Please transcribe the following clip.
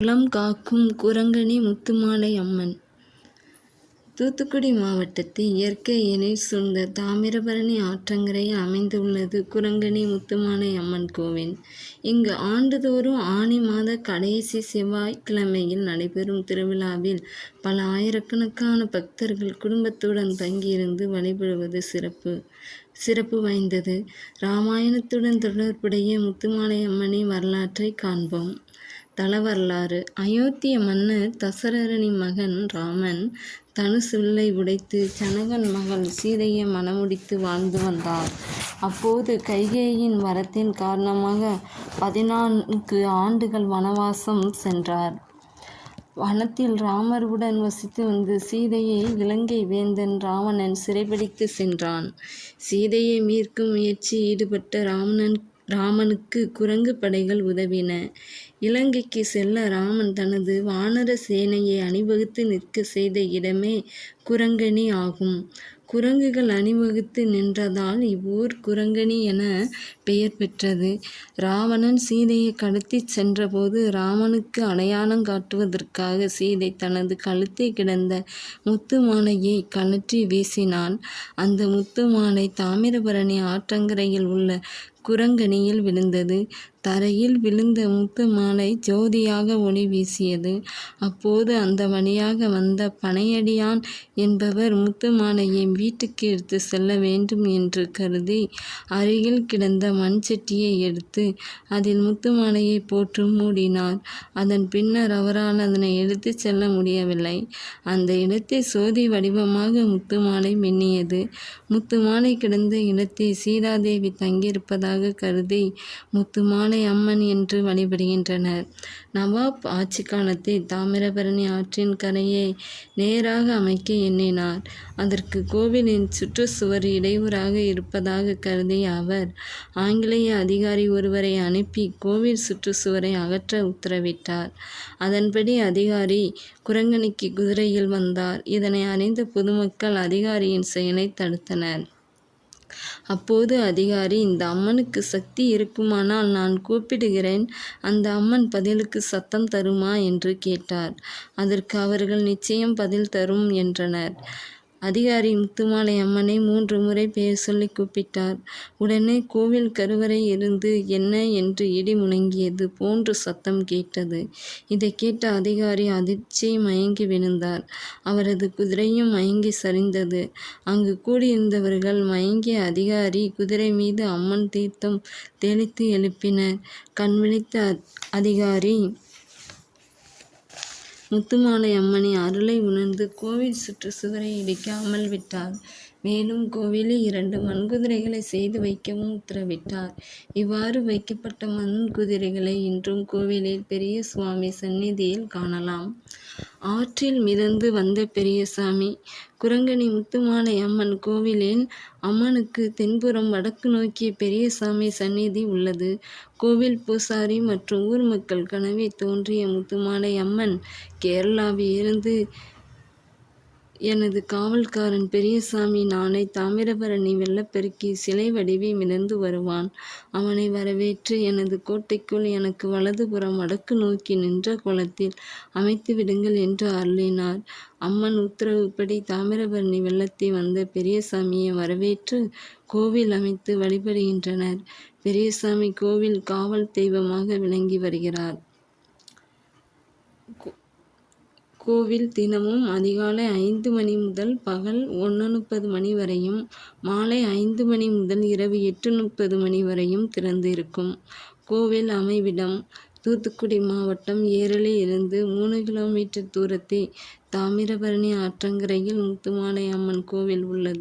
குளம் காக்கும் குரங்கணி முத்துமாலை அம்மன் தூத்துக்குடி மாவட்டத்தில் இயற்கை இணை சூழ்ந்த தாமிரபரணி ஆற்றங்கரையில் அமைந்துள்ளது குரங்கணி முத்துமாலை அம்மன் கோவில். இங்கு ஆண்டுதோறும் ஆனி மாத கடைசி செவ்வாய்க்கிழமையில் நடைபெறும் திருவிழாவில் பல ஆயிரக்கணக்கான பக்தர்கள் குடும்பத்துடன் தங்கியிருந்து வழிபடுவது சிறப்பு சிறப்பு வாய்ந்தது. ராமாயணத்துடன் தொடர்புடைய முத்துமாலை அம்மனின் வரலாற்றை காண்போம். தலவரலாறு அயோத்திய மன்னர் தசரரனின் மகன் ராமன் தனுசுல்லை உடைத்து ஜனகன் மகள் சீதையை மணமுடித்து வாழ்ந்து வந்தார். அப்போது கைகேயின் வரத்தின் காரணமாக பதினான்கு ஆண்டுகள் வனவாசம் சென்றார். வனத்தில் ராமர் உடன் வசித்து வந்து சீதையை இலங்கை வேந்தன் ராவணன் சிறைபிடித்து சென்றான். சீதையை மீட்கும் முயற்சியில் ஈடுபட்ட ராமணன் ராமனுக்கு குரங்கு படைகள் உதவின. இலங்கைக்கு செல்ல ராமன் தனது வானர சேனையை அணிவகுத்து நிற்கச் செய்த இடமே குரங்கணி ஆகும். குரங்குகள் அணிவகுத்து நின்றதால் இவ்வூர் குரங்கணி என பெயர் பெற்றது. ராவணன் சீதையை கடத்திச் சென்றபோது ராமனுக்கு அடையாளம் காட்டுவதற்காக சீதை தனது கழுத்தில் கிடந்த முத்து மாலையை கழற்றி வீசினான் அந்த முத்து மாலை தாமிரபரணி ஆற்றங்கரையில் உள்ள குரங்கணியில் விழுந்தது. தரையில் விழுந்த முத்து மாலை ஜோதியாக ஒளி வீசியது. அப்போது அந்த வழியாக வந்த பனையடியான் என்பவர் முத்து மாலையை வீட்டுக்கு எடுத்து செல்ல வேண்டும் என்று கருதி அருகில் கிடந்த மண் சட்டியை எடுத்து அதில் முத்து மாலையை போட்டு மூடினார். அதன் பின்னர் அவரால் அதனை எடுத்து செல்ல முடியவில்லை. அந்த இடத்தில் சோதி வடிவமாக முத்து மாலை மின்னியது. முத்து மாலை கிடந்த இடத்தை சீதாதேவி தங்கியிருப்பதாக கருதி காளை அம்மன் என்று வழிபடுகின்றனர். நவாப் ஆட்சி காலத்தில் தாமிரபரணி ஆற்றின் கரையை நேராக அமைக்க எண்ணினார். அதற்கு கோவிலின் சுற்றுச்சுவர் இடையூறாக இருப்பதாக கருதிய அவர் ஆங்கிலேய அதிகாரி ஒருவரை அனுப்பி கோவில் சுற்றுச்சுவரை அகற்ற உத்தரவிட்டார். அதன்படி அதிகாரி குரங்கணிக்கு குதிரையில் வந்தார். இதனை அறிந்த பொதுமக்கள் அதிகாரியின் செயலை தடுத்தனர். அப்போது அதிகாரி இந்த அம்மனுக்கு சக்தி இருக்குமானால் நான் கூப்பிடுகிறேன் அந்த அம்மன் பதிலுக்கு சத்தம் தருமா என்று கேட்டார். அதற்கு அவர்கள் நிச்சயம் பதில் தரும் என்றனர். அதிகாரி முத்துமாலை அம்மனை மூன்று முறை பெயர் சொல்லி கூப்பிட்டார். உடனே கோவில் கருவறை இருந்து என்ன என்று இடி முழங்கியது போன்று சத்தம் கேட்டது. இதை கேட்ட அதிகாரி அதிர்ச்சி மயங்கி விழுந்தார். அவரது குதிரையும் மயங்கி சரிந்தது. அங்கு கூடியிருந்தவர்கள் மயங்கிய அதிகாரி குதிரை மீது அம்மன் தீர்த்தம் தெளித்து எழுப்பினர். கண் விழித்த அதிகாரி முத்துமாலை அம்மனின் அருளை உணர்ந்து கோவில் சுற்று சுவரை இடிக்காமல் விட்டார். மேலும் கோவிலில் இரண்டு மண்குதிரைகளை செய்து வைக்கவும் உத்தரவிட்டார். இவ்வாறு வைக்கப்பட்ட மண் குதிரைகளை இன்றும் கோவிலில் பெரியசுவாமி சந்நிதியில் காணலாம். ஆற்றில் மிதந்து வந்த பெரியசாமி குரங்கணி முத்துமாலை அம்மன் கோவிலில் அம்மனுக்கு தென்புறம் வடக்கு நோக்கிய பெரியசாமி சந்நிதி உள்ளது. கோவில் பூசாரி மற்றும் ஊர் மக்கள் கனவே தோன்றிய முத்துமாலை அம்மன் கேரளாவில் இருந்து எனது காவல்காரன் பெரியசாமி நாளை தாமிரபரணி வெள்ளப்பெருக்கி சிலை வடிவில் மிதந்து வருவான். அவனை வரவேற்று எனது கோட்டைக்குள் எனக்கு வலதுபுறம் வடக்கு நோக்கி நின்ற கோலத்தில் அமைத்து விடுங்கள் என்று அருளினார். அம்மன் உத்தரவுப்படி தாமிரபரணி வெள்ளத்தில் வந்த பெரியசாமியை வரவேற்று கோவில் அமைத்து வழிபடுகின்றனர். பெரியசாமி கோவில் காவல் தெய்வமாக விளங்கி வருகிறார். கோவில் தினமும் அதிகாலை ஐந்து மணி முதல் பகல் ஒன்று முப்பது மணி வரையும் மாலை ஐந்து மணி முதல் இரவு எட்டு முப்பது மணி வரையும் திறந்து இருக்கும். கோவில் அமைவிடம் தூத்துக்குடி மாவட்டம் ஏரலில் இருந்து மூணு கிலோமீட்டர் தூரத்தில் தாமிரபரணி ஆற்றங்கரையில் முத்துமாலை அம்மன் கோவில் உள்ளது.